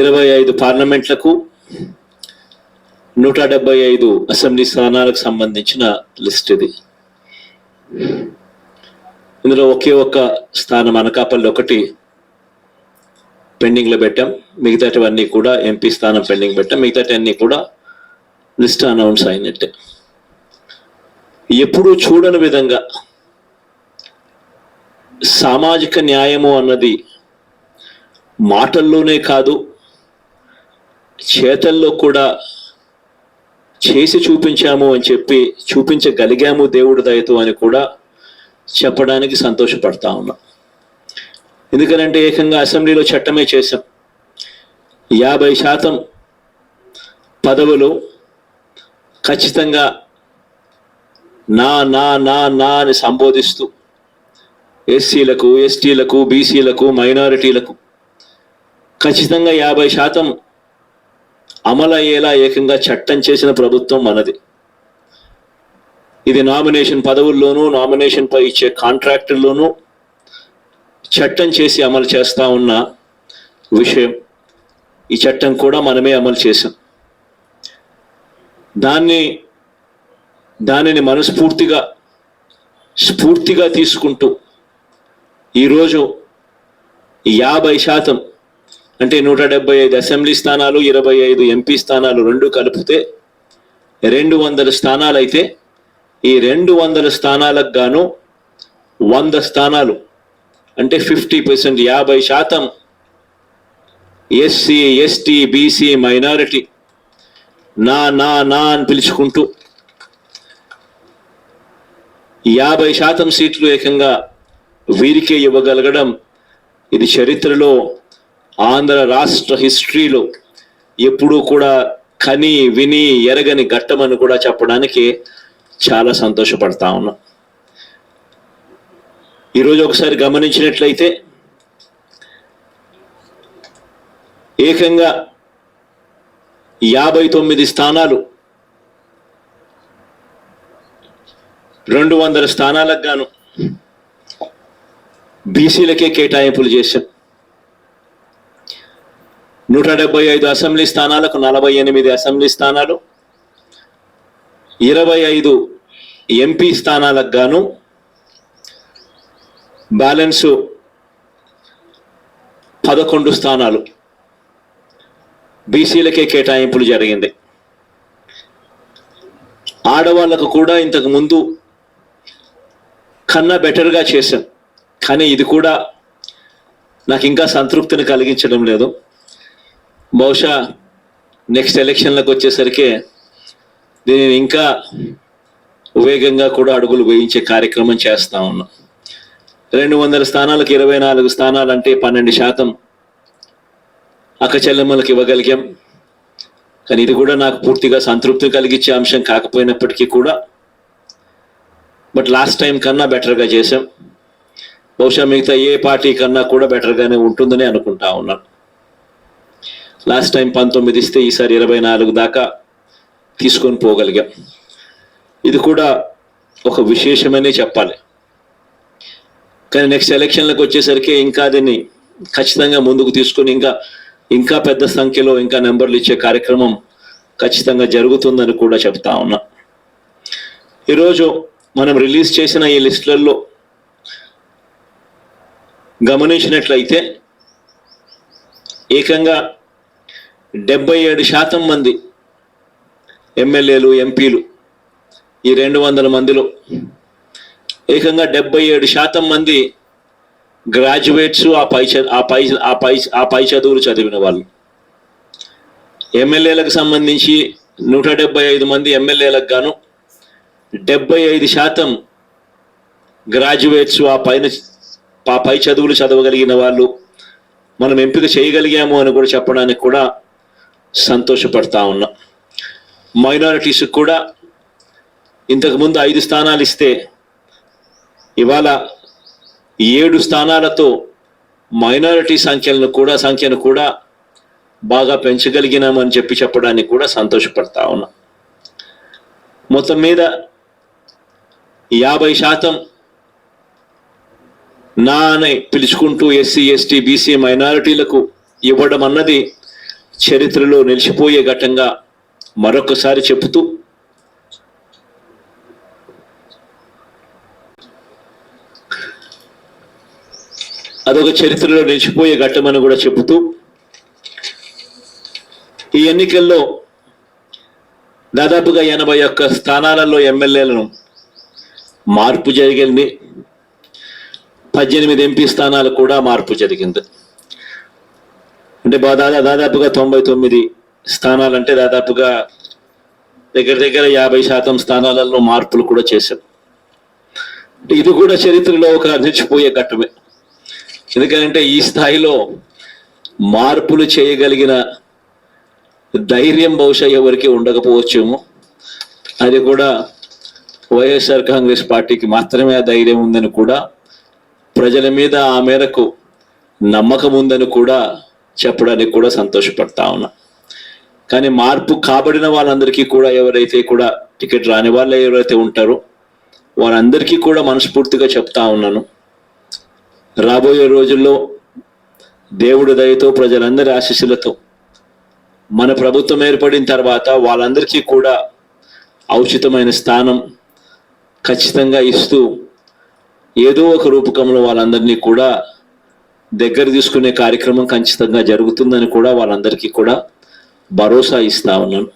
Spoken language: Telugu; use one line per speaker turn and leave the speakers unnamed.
ఇరవై ఐదు పార్లమెంట్లకు నూట డెబ్బై ఐదు అసెంబ్లీ స్థానాలకు సంబంధించిన లిస్ట్ ఇది. ఇందులో ఒకే ఒక్క స్థానం అనకాపల్లి ఒకటి పెండింగ్లో పెట్టాం. మిగతాటివన్నీ కూడా ఎంపీ స్థానం పెండింగ్ పెట్టాం. మిగతాటి కూడా లిస్ట్ అనౌన్స్ అయినట్టే. ఎప్పుడూ చూడని విధంగా సామాజిక న్యాయము అన్నది మాటల్లోనే కాదు చేతల్లో కూడా చేసి చూపించాము అని చెప్పి చూపించగలిగాము దేవుడి దయతో అని కూడా చెప్పడానికి సంతోషపడతా ఉన్నాం. ఎందుకనంటే ఏకంగా అసెంబ్లీలో చట్టమే చేశాం. యాభై శాతం పదవులు ఖచ్చితంగా నా నా నా నా అని సంబోధిస్తూ ఎస్సీలకు ఎస్టీలకు బీసీలకు మైనారిటీలకు ఖచ్చితంగా యాభై శాతం అమలయ్యేలా ఏకంగా చట్టం చేసిన ప్రభుత్వం మనది. ఇది నామినేషన్ పదవుల్లోనూ నామినేషన్ పై ఇచ్చే కాంట్రాక్టుల్లోనూ చట్టం చేసి అమలు చేస్తూ ఉన్న విషయం. ఈ చట్టం కూడా మనమే అమలు చేసాం దాన్ని దానిని మనస్ఫూర్తిగా స్ఫూర్తిగా తీసుకుంటూ ఈరోజు యాభై శాతం అంటే నూట డెబ్బై ఐదు అసెంబ్లీ స్థానాలు ఇరవై ఐదు ఎంపీ స్థానాలు రెండు కలిపితే రెండు వందల స్థానాలు అయితే ఈ రెండు వందల స్థానాలకు గాను వంద స్థానాలు అంటే ఫిఫ్టీ పర్సెంట్ యాభై శాతం ఎస్సీ ఎస్టీ బీసీ మైనారిటీ నా నా నా అని పిలుచుకుంటూ యాభై శాతం సీట్లు ఏకంగా వీరికే ఇవ్వగలగడం ఇది చరిత్రలో ఆంధ్ర రాష్ట్ర హిస్టరీలో ఎప్పుడూ కూడా కని విని ఎరగని ఘట్టమని కూడా చెప్పడానికి చాలా సంతోషపడతా ఉన్నా. ఈరోజు ఒకసారి గమనించినట్లయితే ఏకంగా యాభై తొమ్మిది స్థానాలు రెండు వందల స్థానాలకు గాను బీసీలకే కేటాయింపులు చేశాం. డెబ్బై ఐదు అసెంబ్లీ స్థానాలకు నలభై ఎనిమిది అసెంబ్లీ స్థానాలు ఇరవై ఐదు ఎంపీ స్థానాలకు గాను బ్యాలెన్సు పదకొండు స్థానాలు బీసీలకే కేటాయింపులు జరిగింది. ఆడవాళ్ళకు కూడా ఇంతకు ముందు కన్నా బెటర్గా చేశాం. కానీ ఇది కూడా నాకు ఇంకా సంతృప్తిని కలిగించడం లేదు. బహుశా నెక్స్ట్ ఎలక్షన్లకు వచ్చేసరికి దీనిని ఇంకా వేగంగా కూడా అడుగులు వేయించే కార్యక్రమం చేస్తా ఉన్నాం. రెండు వందల స్థానాలకు ఇరవై నాలుగు స్థానాలు అంటే పన్నెండు శాతం అక్కచెల్లెమ్మలకు ఇవ్వగలిగాం. కానీ ఇది కూడా నాకు పూర్తిగా సంతృప్తి కలిగించే అంశం కాకపోయినప్పటికీ కూడా బట్ లాస్ట్ టైం కన్నా బెటర్గా చేశాం. బహుశా మిగతా ఏ పార్టీ కన్నా కూడా బెటర్గానే ఉంటుందని అనుకుంటా ఉన్నాను. లాస్ట్ టైం పంతొమ్మిది ఇస్తే ఈసారి ఇరవై నాలుగు దాకా తీసుకొని పోగలిగాం. ఇది కూడా ఒక విశేషమనే చెప్పాలి. కానీ నెక్స్ట్ ఎలక్షన్లకు వచ్చేసరికి ఇంకా దీన్ని ఖచ్చితంగా ముందుకు తీసుకొని ఇంకా ఇంకా పెద్ద సంఖ్యలో ఇంకా నెంబర్లు ఇచ్చే కార్యక్రమం ఖచ్చితంగా జరుగుతుందని కూడా చెప్తా ఉన్నా. ఈరోజు మనం రిలీజ్ చేసిన ఈ లిస్టులలో గమనించినట్లయితే ఏకంగా డెబ్బై ఏడు శాతం మంది ఎమ్మెల్యేలు ఎంపీలు ఈ రెండు వందల మందిలో. ఏకంగా డెబ్బై ఏడు శాతం మంది గ్రాడ్యుయేట్స్ ఆ పై చ- ఆ పై ఆ పై ఆ పై చదువులు చదివిన వాళ్ళు. ఎమ్మెల్యేలకు సంబంధించి నూట డెబ్బై ఐదు మంది ఎమ్మెల్యేలకు గాను డెబ్బై ఐదు శాతం గ్రాడ్యుయేట్స్ ఆ పైన ఆ పై చదువులు చదవగలిగిన వాళ్ళు మనం ఎంపిక చేయగలిగాము అని కూడా చెప్పడానికి కూడా సంతోషపడతా ఉన్నా. మైనారిటీస్ కూడా ఇంతకుముందు ఐదు స్థానాలు ఇస్తే ఇవాళ ఏడు స్థానాలతో మైనారిటీ సంఖ్యలను కూడా సంఖ్యను కూడా బాగా పెంచగలిగినామని చెప్పి చెప్పడానికి కూడా సంతోషపడతా ఉన్నా. మొత్తం మీద యాభై శాతం నా అని పిలుచుకుంటూ ఎస్సీ ఎస్టీ బీసీ మైనారిటీలకు ఇవ్వడం అన్నది చరిత్రలో నిలిచిపోయే ఘటంగా మరొకసారి చెబుతూ అదొక చరిత్రలో నిలిచిపోయే ఘట్టమని కూడా చెబుతూ ఈ ఎన్నికల్లో దాదాపుగా ఎనభై ఒక్క స్థానాలలో ఎమ్మెల్యేలను మార్పు జరిగింది. పద్దెనిమిది ఎంపీ స్థానాలు కూడా మార్పు జరిగింది. అంటే బా- దాదా దాదాపుగా తొంభై తొమ్మిది స్థానాలంటే దాదాపుగా దగ్గర దగ్గర యాభై శాతం స్థానాలలో మార్పులు కూడా చేశారు. ఇది కూడా చరిత్రలో ఒక నిలిచిపోయే ఘట్టమే. ఎందుకంటే ఈ స్థాయిలో మార్పులు చేయగలిగిన ధైర్యం బహుశా ఎవరికి ఉండకపోవచ్చేమో. అది కూడా వైఎస్ఆర్ కాంగ్రెస్ పార్టీకి మాత్రమే ఆ ధైర్యం ఉందని కూడా ప్రజల మీద ఆ మేరకు నమ్మకం ఉందని కూడా చెప్పడానికి కూడా సంతోషపడతా ఉన్నా. కానీ మార్పు కాబడిన వాళ్ళందరికీ కూడా ఎవరైతే కూడా టికెట్ రాని వాళ్ళు ఎవరైతే ఉంటారో వారందరికీ కూడా మనస్ఫూర్తిగా చెప్తా ఉన్నాను. రాబోయే రోజుల్లో దేవుడి దయతో ప్రజలందరి ఆశీస్సులతో మన ప్రభుత్వం ఏర్పడిన తర్వాత వాళ్ళందరికీ కూడా ఔచితమైన స్థానం ఖచ్చితంగా ఇస్తూ ఏదో ఒక రూపకంలో వాళ్ళందరినీ కూడా దగ్గర తీసుకునే కార్యక్రమం ఖచ్చితంగా జరుగుతుందని కూడా వాళ్ళందరికీ కూడా భరోసా ఇస్తా ఉన్నాను.